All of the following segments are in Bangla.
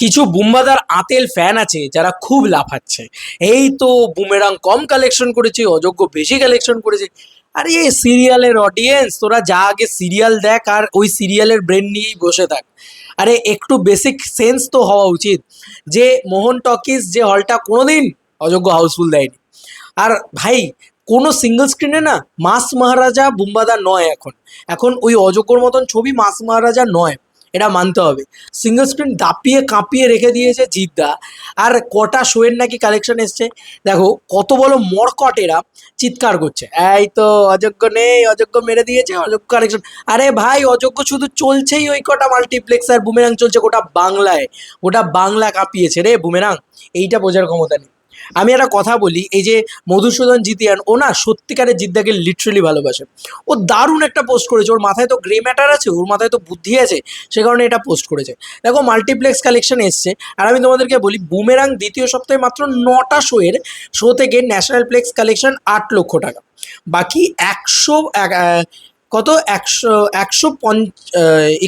কিছু বুম্বাদার আতেল ফ্যান আছে যারা খুব লাফাচ্ছে। এই তো বুমেরাং কম কালেকশন করেছে, অযোগ্য বেশি কালেকশন করেছে। আরে সিরিয়ালের অডিয়েন্স তোরা যা আগে সিরিয়াল দেখ আর ওই সিরিয়ালের ব্রেন নিয়েই বসে থাক। আরে, একটু বেসিক সেন্স তো হওয়া উচিত যে মোহন টকিজ, যে হলটা কোনোদিন অযোগ্য হাউসফুল দেয়নি। আর ভাই, কোনো সিঙ্গল স্ক্রিনে না মাস মহারাজা বুম্বাদা নয় এখন। এখন ওই অযোগ্যর মতন ছবি মাস মহারাজা নয়। এটা মানতে হবে। সিঙ্গেল স্ক্রিন দাপিয়ে কাঁপিয়ে রেখে দিয়েছে জিদ্দা। আর কটা শোয়ের নাকি কালেকশন এসছে? দেখো, কত বড় মরকট এরা চিৎকার করছে। এই তো অযোগ্য নেই, অযোগ্য মেরে দিয়েছে, অযোগ্য কালেকশন আরে ভাই, অযোগ্য শুধু চলছেই ওই কটা মাল্টিপ্লেক্স আর বুমেরাং চলছে গোটা বাংলায়। গোটা বাংলা কাঁপিয়েছে রে বুমেরাং এইটা বোঝার ক্ষমতা নেই। আমি একটা কথা বলি, এই যে মধুসূদন জিতিয়ান, ও না সত্যিকারের জিদ্দাকে লিটারেলি ভালোবাসে। ও দারুণ একটা পোস্ট করেছে, ওর মাথায় তো গ্রে ম্যাটার আছে, ওর মাথায় তো বুদ্ধি আছে, সে কারণে এটা পোস্ট করেছে। দেখো মাল্টিপ্লেক্স কালেকশন এসছে, আর আমি তোমাদেরকে বলি বুমেরাং দ্বিতীয় সপ্তাহে মাত্র নটা শোয়ের শো থেকে ন্যাশনাল প্লেক্স কালেকশন আট লক্ষ টাকা। বাকি একশো কত? একশো একশো পঞ্চ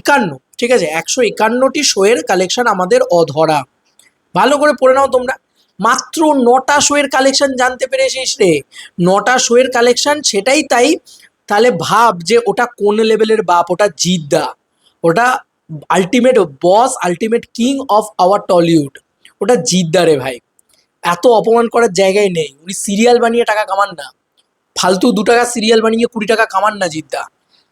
একান্ন, ঠিক আছে? একশো একান্নটি শোয়ের কালেকশন আমাদের অধরা। ভালো করে পড়ে নাও তোমরা। মাত্র নটা শোয়ের কালেকশন জানতে পেরেছিস রে। নটা শোয়ের কালেকশন সেটাই তাই। তাহলে ভাব যে ওটা কোন লেভেলের বাপ, ওটা জিদ্দা। ওটা ultimate boss ultimate king of our Tollywood ওটা জিদ্দা রে ভাই। এত অপমান করার জায়গায় নেই। উনি সিরিয়াল বানিয়ে টাকা কামান না। ফালতু দু টাকা সিরিয়াল বানিয়ে কুড়ি টাকা কামান না জিদ্দা।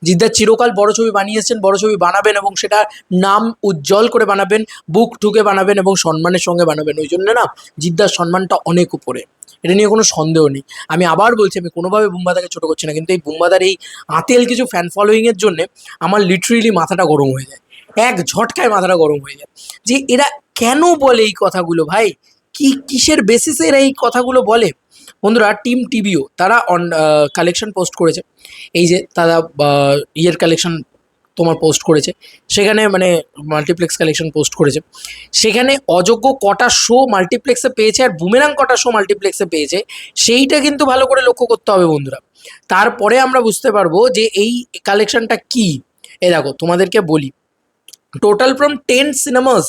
জিদ্দা চিরকাল বড় ছবি বানিয়েছেন, বড় ছবি বানাবেন এবং সেটা নাম উজ্জ্বল করে বানাবেন, বুক ঠুকে বানাবেন এবং সম্মানের সঙ্গে বানাবেন। ওই জন্য না জিদ্দার সম্মানটা অনেক উপরে। এটা নিয়ে কোনো সন্দেহ নেই। আমি আবার বলছি, আমি কোনোভাবে বুম্বাদাকে ছোটো করছি না, কিন্তু এই বুম্বাদার এই আতেল কিছু ফ্যান ফলোয়িংয়ের জন্যে আমার লিটারেলি মাথাটা গরম হয়ে যায়। এক ঝটকায় মাথাটা গরম হয়ে যায়। যে এরা কেন বলে এই কথাগুলো ভাই? কি, কিসের বেসিসে এরা এই কথাগুলো বলে? বন্ধুরা টিম টিভিও তারা অন কালেকশন পোস্ট করেছে। এই যে তারা ইয়ের কালেকশন তোমার পোস্ট করেছে। সেখানে মানে মাল্টিপ্লেক্স কালেকশন পোস্ট করেছে। সেখানে অযোগ্য কটা শো মাল্টিপ্লেক্সে পেয়েছে আর বুমেরাং কটা শো মাল্টিপ্লেক্সে পেয়েছে, সেইটা কিন্তু ভালো করে লক্ষ্য করতে হবে বন্ধুরা। তারপরে আমরা বুঝতে পারব যে এই কালেকশনটা কি। এ দেখো, তোমাদেরকে বলি। টোটাল ফ্রম টেন সিনেমাস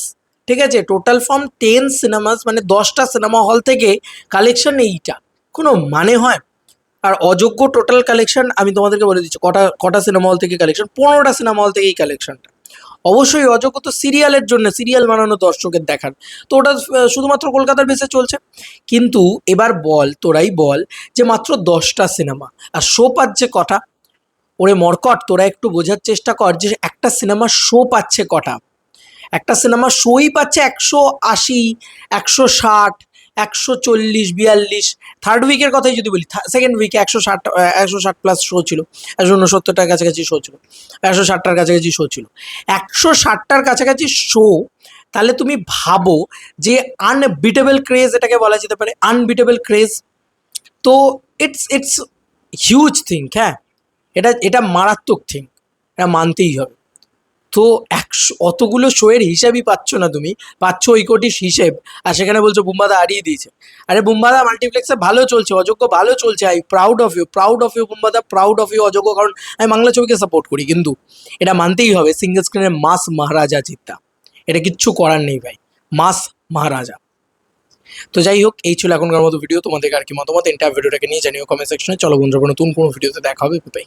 ঠিক আছে? টোটাল ফ্রম টেন সিনেমাস মানে দশটা সিনেমা হল থেকে কালেকশন এইটা। কোনো মানে হয়? আর অযোগ্য টোটাল কালেকশন আমি তোমাদেরকে বলে দিচ্ছি, কটা কটা সিনেমা হল থেকে কালেকশন পনেরোটা সিনেমা হল থেকে এই কালেকশনটা অবশ্যই অযোগ্য তো সিরিয়ালের জন্য সিরিয়াল বানানো দর্শকের দেখার। তো ওটা শুধুমাত্র কলকাতার বেসে চলছে। কিন্তু এবার বল, তোরাই বল যে মাত্র দশটা সিনেমা আর শো পাচ্ছে কটা? ওরে মরকট, তোরা একটু বোঝার চেষ্টা কর যে একটা সিনেমা শো পাচ্ছে কটা? একটা সিনেমা শোই পাচ্ছে একশো আশি, একশো ষাট, একশো চল্লিশ, বিয়াল্লিশ। থার্ড উইকের কথাই যদি বলি সেকেন্ড উইকে একশো ষাট একশো ষাট প্লাস শো ছিল, একশো উনসত্তরটার কাছাকাছি শো ছিল, একশো ষাটটার কাছাকাছি শো ছিল। একশো ষাটটার কাছাকাছি শো তাহলে তুমি ভাবো যে আনবিটেবল ক্রেজ এটাকে বলা যেতে পারে আনবিটেবল ক্রেজ তো ইটস ইটস হিউজ থিং হ্যাঁ? এটা এটা মারাত্মক থিং এটা মানতেই হবে। তো একশো, অতগুলো শোয়ের হিসাবই পাচ্ছ না তুমি। পাচ্ছ ওই কোটির হিসেব। আর সেখানে বলছো, বুম্বাদা হারিয়ে দিয়েছে। আরে বুম্বাদা মাল্টিপ্লেক্সে ভালো চলছে, অযোগ্য ভালো চলছে। I proud of you proud of you Bumbada proud of you Ajogyo. কারণ আমি বাংলা ছবিকে সাপোর্ট করি, কিন্তু এটা মানতেই হবে সিঙ্গেল স্ক্রিনের মাস মহারাজা চিত্তা এটা কিচ্ছু করার নেই ভাই, মাস মহারাজা। তো যাই হোক, এই ছিল এখনকার মতো ভিডিও। তোমাদের আর কি মতামত এন্টার ভিডিওটাকে নিয়ে জানিও কমেন্ট সেকশনে চলো বন্ধুরা নতুন কোনো ভিডিওতে দেখা হবে বাই